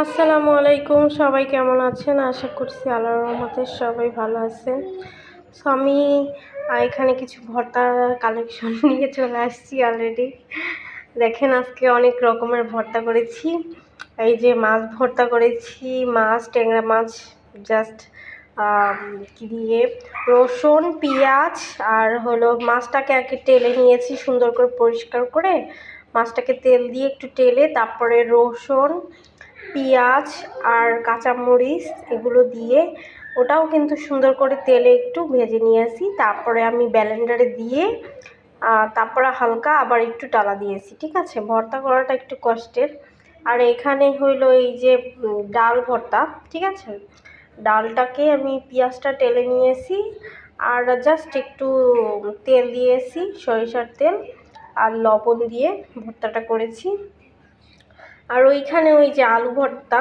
আসসালামু আলাইকুম, সবাই কেমন আছেন? আশা করছি আল্লাহর রহমতে সবাই ভালো আছেন। সো আমি এখানে কিছু ভর্তা কালেকশন নিয়ে চলে আসছি অলরেডি দেখেন আজকে অনেক রকমের ভর্তা করেছি। এই যে মাছ ভর্তা করেছি, মাছ, ট্যাংরা মাছ জাস্ট কি দিয়ে? রসুন, পেঁয়াজ আর হলো মাছটাকে আগে টেলে নিয়েছি সুন্দর করে পরিষ্কার করে। মাছটাকে তেল দিয়ে একটু টেলে তারপরে রসুন পেঁয়াজ আর কাঁচামরিচ এগুলো দিয়ে ওটাও কিন্তু সুন্দর করে তেলে একটু ভেজে নিয়েছি তারপরে আমি ব্যালেন্ডারে দিয়ে তারপরে হালকা আবার একটু টালা দিয়েছি ঠিক আছে? ভর্তা করাটা একটু কষ্টের। আর এখানে হইল এই যে ডাল ভর্তা, ঠিক আছে? ডালটাকে আমি পেঁয়াজটা টেলে নিয়েছি আর জাস্ট একটু তেল দিয়েছি সরিষার তেল আর লবণ দিয়ে ভর্তাটা করেছি। আর ওইখানে ওই যে আলু ভর্তা,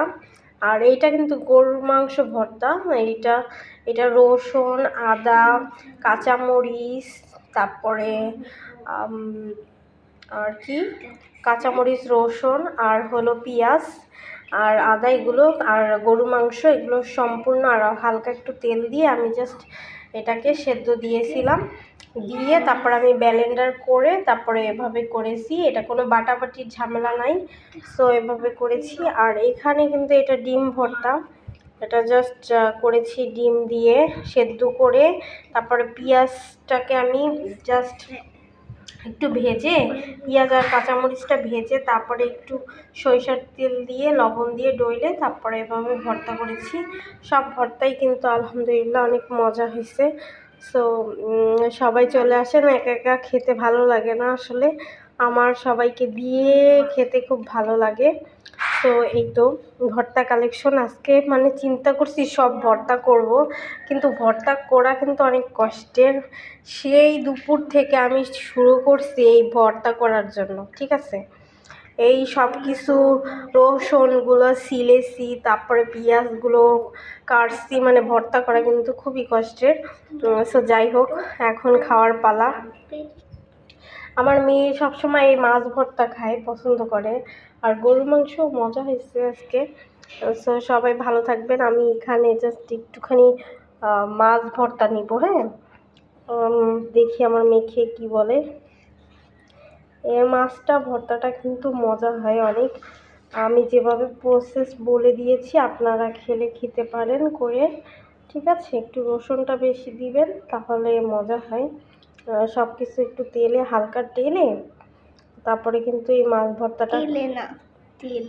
আর এইটা কিন্তু গরুর মাংস ভর্তা। এইটা, এটা রসুন, আদা, কাঁচামরিচ, তারপরে আর কি? কাঁচামরিচ, রসুন, আর হলো পেঁয়াজ। আর আদা এগুলো আর গরু মাংস এগুলো সম্পূর্ণ আর হালকা একটু তেল দিয়ে আমি জাস্ট এটাকে সেদ্ধ দিয়েছিলাম। দিয়ে তারপর আমি ব্যালেন্ডার করে তারপরে এভাবে করেছি। এটা কোনো বাটাবাটির ঝামেলা নাই সো এভাবে করেছি। আর এখানে কিন্তু এটা ডিম ভর্তা। এটা জাস্ট করেছি ডিম দিয়ে সেদ্ধ করে। তারপরে পেঁয়াজটাকে আমি জাস্ট একটু ভেজে, পেঁয়াজ আর কাঁচামরিচটা ভেজে, তারপরে একটু সরিষার তেল দিয়ে, লবণ দিয়ে ডইলে তারপরে এভাবে ভর্তা করেছি। সব ভর্তাই কিন্তু আলহামদুলিল্লাহ অনেক মজা হয়েছে। সো সবাই চলে আসেন, একা একা খেতে ভালো লাগে না আসলে। আমার সবাইকে দিয়ে খেতে খুব ভালো লাগে। তো এই তো ভর্তা কালেকশন আজকে মানে চিন্তা করছি সব ভর্তা করব, কিন্তু ভর্তা করা কিন্তু অনেক কষ্টের। সেই দুপুর থেকে আমি শুরু করছি এই ভর্তা করার জন্য, ঠিক আছে? এই সব কিছু রসুনগুলো সিলেছি, তারপরে পেঁয়াজগুলো কাটছি মানে ভর্তা করা কিন্তু খুবই কষ্টের। সো যাই হোক, এখন খাওয়ার পালা। আমার মেয়ে সবসময় এই মাছ ভর্তা খায়, পছন্দ করে। আর গরুর মাংস মজা হয়েছে আজকে। সো সবাই ভালো থাকবেন। আমি এখানে জাস্ট একটুখানি মাছ ভর্তা নিব হ্যাঁ? দেখি আমার মেয়ে খেয়ে কী বলে। এ মাছটা, ভর্তাটা কিন্তু মজা হয় অনেক। আমি যেভাবে প্রসেস বলে দিয়েছি, আপনারা খেলে খেতে পারেন করে। ঠিক আছে? একটু রসুনটা বেশি দিবেন, তাহলে মজা হয়। সব কিছু একটু তেলে হালকা তেলে তারপরে কিন্তু এই মাছ ভর্তাটা তেলে না তেল।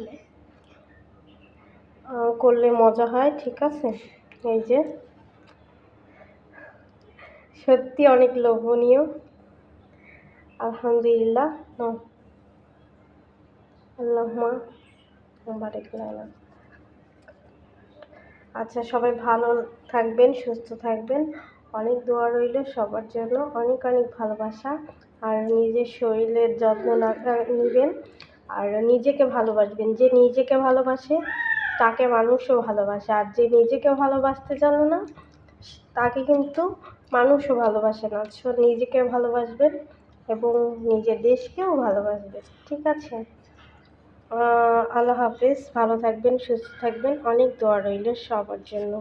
করলে মজা হয় ঠিক আছে? এই যে। সত্যি অনেক লোভনীয়। আলহামদুলিল্লাহ নাও। আল্লাহুম্মা আচ্ছা সবাই ভালো থাকবেন সুস্থ থাকবেন। অনেক দোয়া রইল সবার জন্য, অনেক অনেক ভালোবাসা। আর নিজের শরীরের যত্ন নেবেন, আর নিজেকে ভালোবাসবেন। যে নিজেকে ভালোবাসে, তাকে মানুষও ভালোবাসে। আর যে নিজেকে ভালোবাসতে জানে না, তাকে কিন্তু মানুষও ভালোবাসে না। সো নিজেকে ভালোবাসবেন এবং নিজের দেশকেও ভালোবাসবেন। ঠিক আছে? আল্লাহ হাফেজ। ভালো থাকবেন, সুস্থ থাকবেন। অনেক দোয়া রইল সবার জন্য।